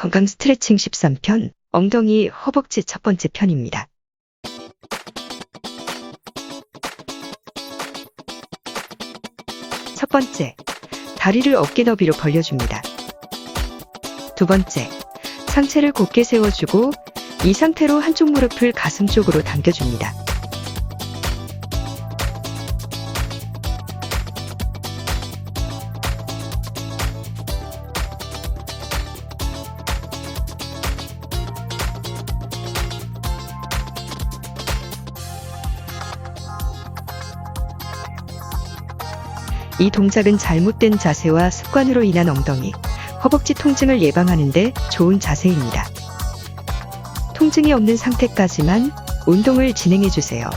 건강 스트레칭 13편, 엉덩이, 허벅지 첫 번째 편입니다. 첫 번째, 다리를 어깨 너비로 벌려줍니다. 두 번째, 상체를 곧게 세워주고 이 상태로 한쪽 무릎을 가슴 쪽으로 당겨줍니다. 이 동작은 잘못된 자세와 습관으로 인한 엉덩이, 허벅지 통증을 예방하는데 좋은 자세입니다. 통증이 없는 상태까지만 운동을 진행해 주세요.